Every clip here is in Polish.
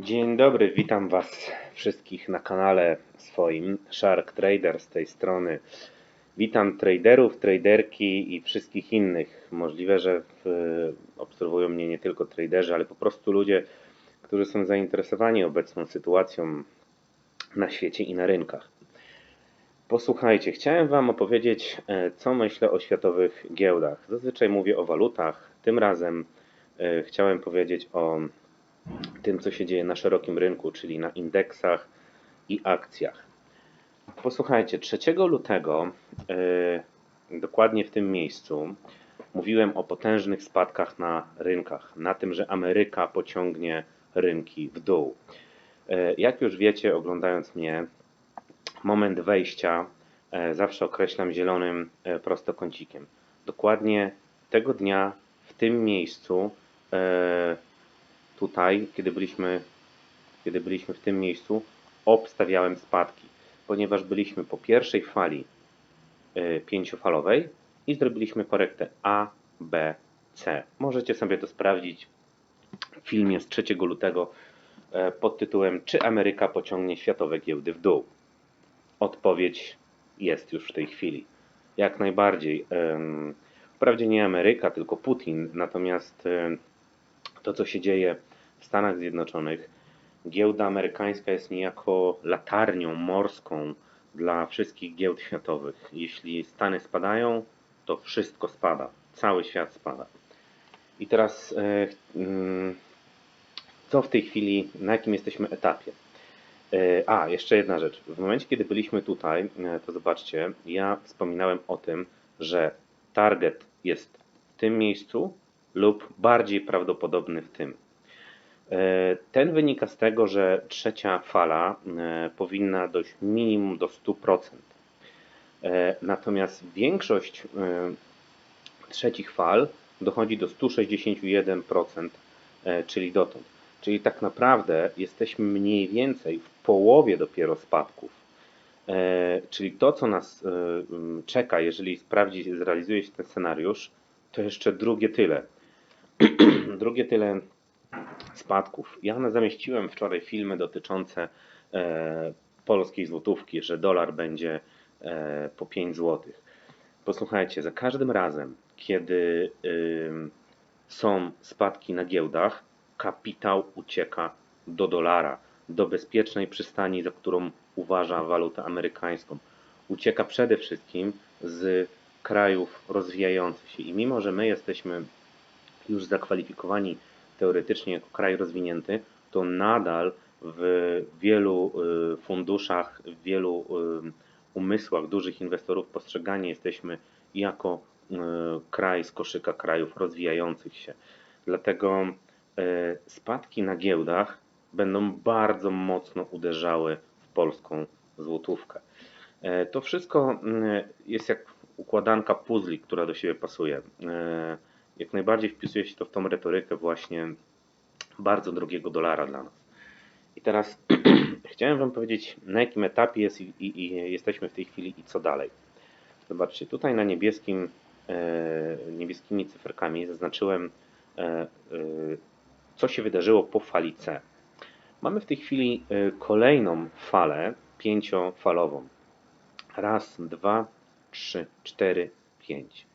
Dzień dobry, witam Was wszystkich na kanale swoim Shark Trader z tej strony. Witam traderów, traderki i wszystkich innych. Możliwe, że w, obserwują mnie nie tylko traderzy, ale po prostu ludzie, którzy są zainteresowani obecną sytuacją na świecie i na rynkach. Posłuchajcie, chciałem Wam opowiedzieć, e, co myślę o światowych giełdach. Zazwyczaj mówię o walutach, tym razem e, chciałem powiedzieć o tym, co się dzieje na szerokim rynku, czyli na indeksach i akcjach. Posłuchajcie, 3 lutego, yy, dokładnie w tym miejscu, mówiłem o potężnych spadkach na rynkach, na tym, że Ameryka pociągnie rynki w dół. Yy, jak już wiecie, oglądając mnie, moment wejścia yy, zawsze określam zielonym prostokącikiem. Dokładnie tego dnia, w tym miejscu, tutaj, kiedy byliśmy, kiedy byliśmy w tym miejscu, obstawiałem spadki, ponieważ byliśmy po pierwszej fali y, pięciofalowej i zrobiliśmy korektę A, B, C. Możecie sobie to sprawdzić w filmie z 3 lutego e, pod tytułem Czy Ameryka pociągnie światowe giełdy w dół? Odpowiedź jest już w tej chwili. Jak najbardziej. Wprawdzie nie Ameryka, tylko Putin, natomiast ym, to, co się dzieje w Stanach Zjednoczonych, giełda amerykańska jest niejako latarnią morską dla wszystkich giełd światowych. Jeśli Stany spadają, to wszystko spada, cały świat spada. I teraz, e, mm, co w tej chwili, na jakim jesteśmy etapie? E, A, jeszcze jedna rzecz. W momencie, kiedy byliśmy tutaj, e, to zobaczcie, ja wspominałem o tym, że target jest w tym miejscu lub bardziej prawdopodobny w tym. E, Ten wynika z tego, że trzecia fala e, powinna dojść minimum do 100%. E, Natomiast większość trzecich fal dochodzi do 161%, e, czyli dotąd. Czyli tak naprawdę jesteśmy mniej więcej w połowie dopiero spadków. Czyli to, co nas czeka, jeżeli sprawdzi, zrealizuje się ten scenariusz, to jeszcze drugie tyle. drugie tyle spadków. Ja zamieściłem wczoraj filmy dotyczące e, polskiej złotówki, że dolar będzie e, po 5 zł. Posłuchajcie, za każdym razem, kiedy są spadki na giełdach, kapitał ucieka do dolara, do bezpiecznej przystani, za którą uważa walutę amerykańską. Ucieka przede wszystkim z krajów rozwijających się. I mimo, że my jesteśmy już zakwalifikowani teoretycznie jako kraj rozwinięty, to nadal w wielu y, funduszach, w wielu y, umysłach dużych inwestorów postrzegani jesteśmy jako y, kraj z koszyka krajów rozwijających się. Dlatego spadki na giełdach będą bardzo mocno uderzały w polską złotówkę. To wszystko jest jak układanka puzli, która do siebie pasuje. E, Jak najbardziej wpisuje się to w tą retorykę właśnie bardzo drogiego dolara dla nas. I teraz chciałem Wam powiedzieć, na jakim etapie jest i, i, i jesteśmy w tej chwili i co dalej. Zobaczcie, tutaj na niebieskim, e, niebieskimi cyferkami zaznaczyłem, e, e, co się wydarzyło po fali C. Mamy w tej chwili e, kolejną falę pięciofalową. Raz, dwa, trzy, cztery, pięć.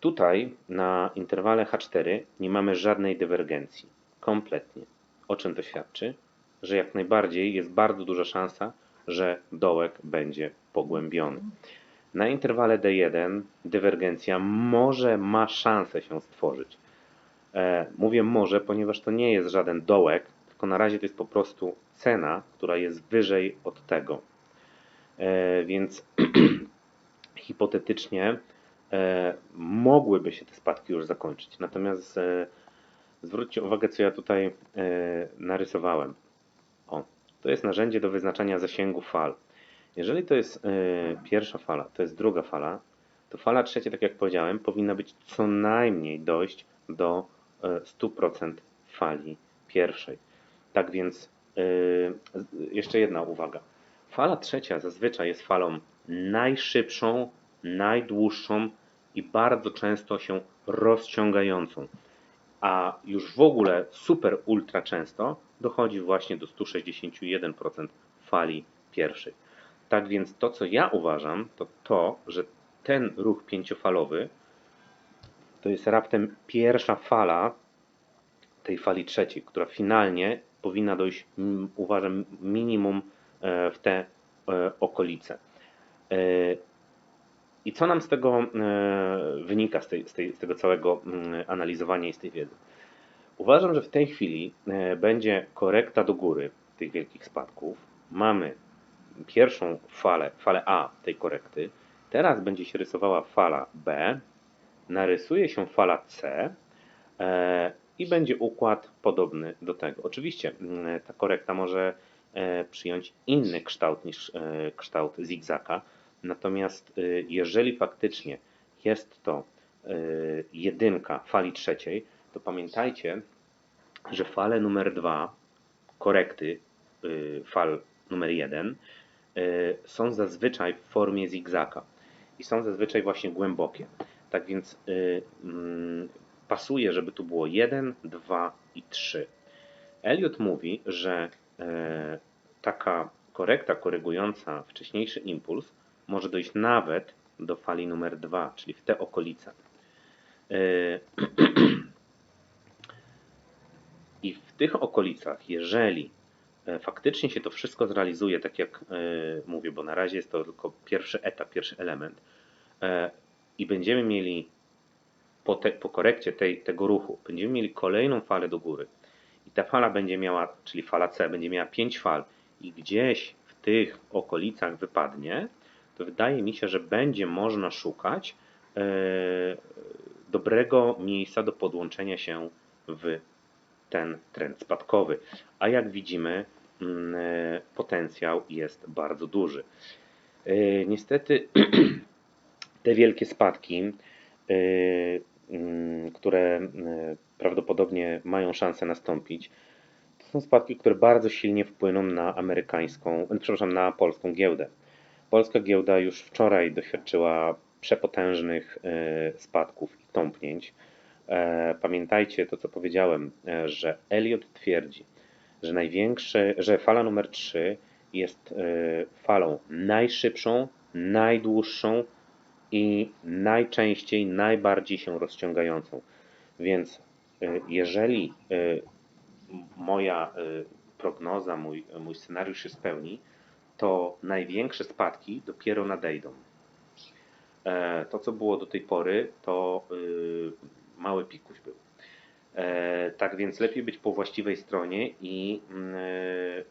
Tutaj na interwale H4 nie mamy żadnej dywergencji. Kompletnie. O czym to świadczy? Że jak najbardziej jest bardzo duża szansa, że dołek będzie pogłębiony. Na interwale D1 dywergencja może ma szansę się stworzyć. E, mówię może, ponieważ to nie jest żaden dołek, tylko na razie to jest po prostu cena, która jest wyżej od tego. E, więc hipotetycznie mogłyby się te spadki już zakończyć. Natomiast e, zwróćcie uwagę, co ja tutaj e, narysowałem. O, to jest narzędzie do wyznaczania zasięgu fal. Jeżeli to jest e, pierwsza fala, to jest druga fala, to fala trzecia, tak jak powiedziałem, powinna być co najmniej dojść do e, 100% fali pierwszej. Tak więc e, jeszcze jedna uwaga. Fala trzecia zazwyczaj jest falą najszybszą, najdłuższą i bardzo często się rozciągającą. a już w ogóle super ultra często dochodzi właśnie do 161% fali pierwszej. Tak więc to, co ja uważam, to to, że ten ruch pięciofalowy to jest raptem pierwsza fala tej fali trzeciej, która finalnie powinna dojść, uważam, minimum e, w te e, okolice. E, I co nam z tego wynika, z, tej, z, tej, z tego całego mm, analizowania i z tej wiedzy? Uważam, że w tej chwili będzie korekta do góry tych wielkich spadków. Mamy pierwszą falę, falę A tej korekty. Teraz będzie się rysowała fala B, narysuje się fala C e, i będzie układ podobny do tego. Oczywiście mm, ta korekta może e, przyjąć inny kształt niż e, kształt zigzaka, natomiast jeżeli faktycznie jest to jedynka fali trzeciej, to pamiętajcie, że fale numer dwa korekty fal numer jeden są zazwyczaj w formie zigzaka i są zazwyczaj właśnie głębokie. Tak więc y, mm, pasuje, żeby tu było 1, 2 i 3. Elliot mówi, że e, taka korekta korygująca wcześniejszy impuls może dojść nawet do fali numer 2, czyli w te okolice. E, I w tych okolicach, jeżeli e, faktycznie się to wszystko zrealizuje, tak jak mówię, bo na razie jest to tylko pierwszy etap, pierwszy element, i będziemy mieli po, te, po korekcie tej, tego ruchu, będziemy mieli kolejną falę do góry i ta fala będzie miała, czyli fala C, będzie miała 5 fal i gdzieś w tych okolicach wypadnie, to wydaje mi się, że będzie można szukać e, dobrego miejsca do podłączenia się w ten trend spadkowy. A jak widzimy, mm, e, potencjał jest bardzo duży. E, niestety te wielkie spadki, mm, które prawdopodobnie mają szansę nastąpić, to są spadki, które bardzo silnie wpłyną na amerykańską, przepraszam, na polską giełdę. Polska giełda już wczoraj doświadczyła przepotężnych y, spadków i tąpnięć. E, pamiętajcie to, co powiedziałem, e, że Elliot twierdzi, że największy, że fala numer 3 jest falą najszybszą, najdłuższą i najczęściej najbardziej się rozciągającą. Więc jeżeli moja prognoza, mój, mój scenariusz się spełni, to największe spadki dopiero nadejdą. E, to, co było do tej pory, to mały pikuś był. E, tak więc lepiej być po właściwej stronie i mm,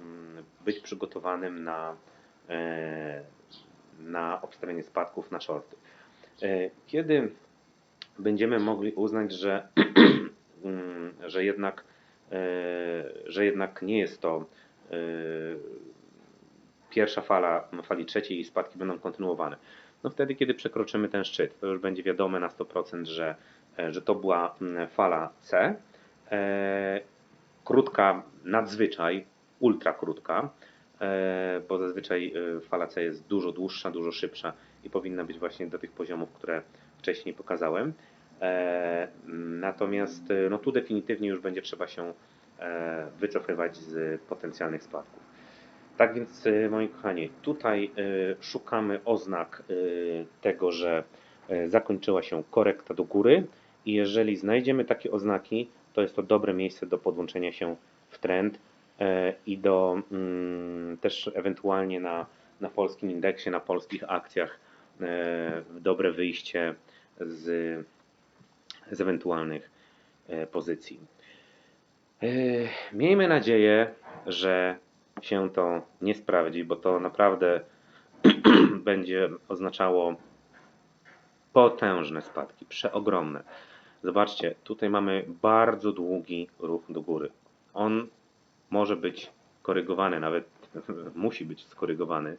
mm, być przygotowanym na na obstawianie spadków na shorty. E, kiedy będziemy mogli uznać, że, że, jednak, że jednak nie jest to pierwsza fala, fali trzeciej i spadki będą kontynuowane? No wtedy, kiedy przekroczymy ten szczyt, to już będzie wiadome na 100%, że, że to była fala C. Krótka, nadzwyczaj, ultra krótka, E, bo zazwyczaj e, fala C jest dużo dłuższa, dużo szybsza i powinna być właśnie do tych poziomów, które wcześniej pokazałem. E, natomiast no tu definitywnie już będzie trzeba się wycofywać z potencjalnych spadków. Tak więc, moi kochani, tutaj szukamy oznak tego, że zakończyła się korekta do góry i jeżeli znajdziemy takie oznaki, to jest to dobre miejsce do podłączenia się w trend E, i do mm, też ewentualnie na, na polskim indeksie, na polskich akcjach e, dobre wyjście z, z ewentualnych e, pozycji. Miejmy nadzieję, że się to nie sprawdzi, bo to naprawdę będzie oznaczało potężne spadki, przeogromne. Zobaczcie, tutaj mamy bardzo długi ruch do góry. On może być korygowany, nawet musi być skorygowany.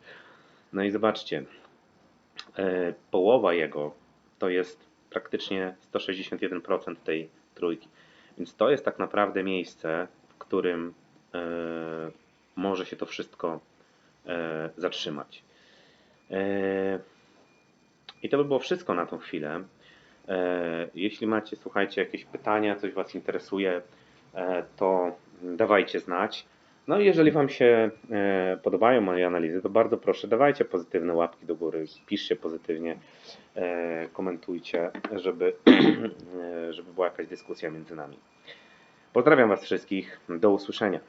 No i zobaczcie, e, połowa jego to jest praktycznie 161% tej trójki. Więc to jest tak naprawdę miejsce, w którym e, może się to wszystko e, zatrzymać. I to by było wszystko na tą chwilę. E, Jeśli macie, słuchajcie, jakieś pytania, coś Was interesuje, e, to dawajcie znać. No i jeżeli Wam się e, podobają moje analizy, to bardzo proszę, dawajcie pozytywne łapki do góry, piszcie pozytywnie, e, komentujcie, żeby, e, żeby była jakaś dyskusja między nami. Pozdrawiam Was wszystkich, do usłyszenia.